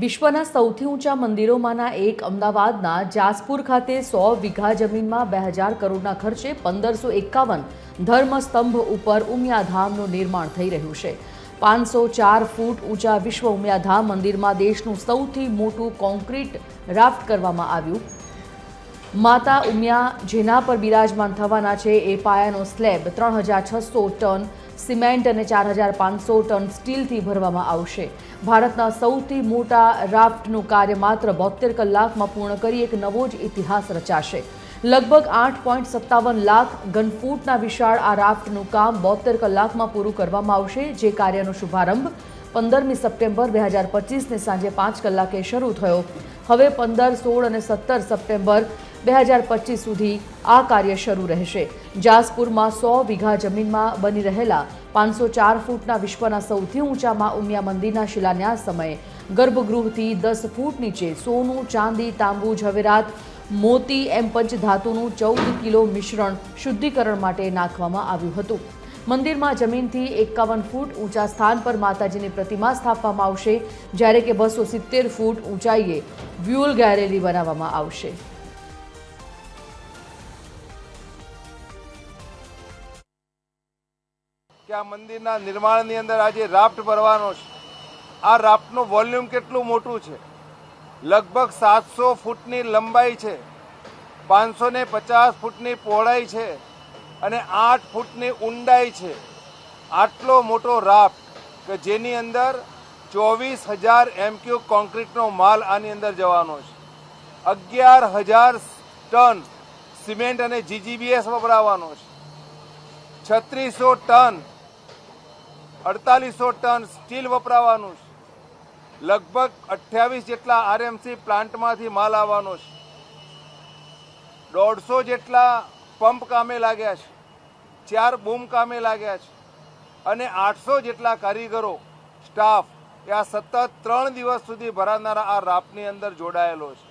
વિશ્વના સૌથી ઊંચા મંદિરોમાંના એક અમદાવાદના જાસપુર ખાતે સો વીઘા જમીનમાં બે હજાર કરોડના ખર્ચે પંદરસો એકાવન ધર્મસ્તંભ ઉપર ઉમિયાધામનું નિર્માણ થઈ રહ્યું છે. પાંચસો ચાર ફૂટ ઊંચા વિશ્વ ઉમિયાધામ મંદિરમાં દેશનું સૌથી મોટું કોન્ક્રીટ રાફ્ટ કરવામાં આવ્યું. માતા ઉમિયા જેના પર બિરાજમાન થવાના છે એ પાયાનો સ્લેબ ત્રણ હજાર છસો ટન સિમેન્ટ અને ચાર હજાર પાંચસો ટન સ્ટીલથી ભરવામાં આવશે. ભારતના સૌથી મોટા રાફ્ટનું કાર્ય માત્ર બોતેર કલાકમાં પૂર્ણ કરી એક નવો જ ઇતિહાસ રચાશે. લગભગ આઠ પોઈન્ટ સત્તાવન લાખ ઘનફૂટના વિશાળ આ રાફ્ટનું કામ બોતેર કલાકમાં પૂરું કરવામાં આવશે, જે કાર્યનો શુભારંભ પંદરમી સપ્ટેમ્બર બે હજાર પચીસને સાંજે પાંચ કલાકે શરૂ થયો. હવે પંદર, સોળ અને સત્તર સપ્ટેમ્બર બે હજાર પચીસ સુધી આ કાર્ય શરૂ રહેશે. જાસપુરમાં સો વીઘા જમીનમાં બની રહેલા પાંચસો ચાર ફૂટના વિશ્વના સૌથી ઊંચામાં ઉમિયા મંદિરના શિલાન્યાસ સમયે ગર્ભગૃહથી દસ ફૂટ નીચે સોનું, ચાંદી, તાંબુ, ઝવેરાત, મોતી એમ પંચધાતુનું ચૌદ કિલો મિશ્રણ શુદ્ધિકરણ માટે નાખવામાં આવ્યું હતું. મંદિરમાં જમીનથી એકાવન ફૂટ ઊંચા સ્થાન પર માતાજીની પ્રતિમા સ્થાપવામાં આવશે, જ્યારે કે બસો સિત્તેર ફૂટ ઊંચાઈએ વ્યુઅલ ગેલેરી બનાવવામાં આવશે. કે આ મંદિરના નિર્માણની અંદર આજે રાફ્ટ ભરવાનો છે. આ રાફ્ટનું વોલ્યુમ કેટલું મોટું છે? લગભગ સાતસો ફૂટની લંબાઈ છે. પાંચસો ને પચાસ ફૂટની પહોળાઈ છે અને આઠ ફૂટની ઊંડાઈ છે. આટલો મોટો રાફ્ટ કે જેની અંદર ચોવીસ હજાર એમક્યુ કોન્ક્રીટનો માલ આની અંદર જવાનો છે. અગિયાર હજાર ટન સિમેન્ટ અને જીજીબીએસ વપરાવાનો છે. છત્રીસો ટન અડતાલીસો ટન સ્ટીલ વપરાવાનું છે. લગભગ અઠ્યાવીસ જેટલા આરએમસી પ્લાન્ટમાંથી માલ આવવાનો છે. દોઢસો જેટલા પંપ કામે લાગ્યા છે. ચાર બૂમ કામે લાગ્યા છે. અને આઠસો જેટલા કારીગરો, સ્ટાફ એ આ સતત ત્રણ દિવસ સુધી ભરાનારા આ રાપની અંદર જોડાયેલો છે.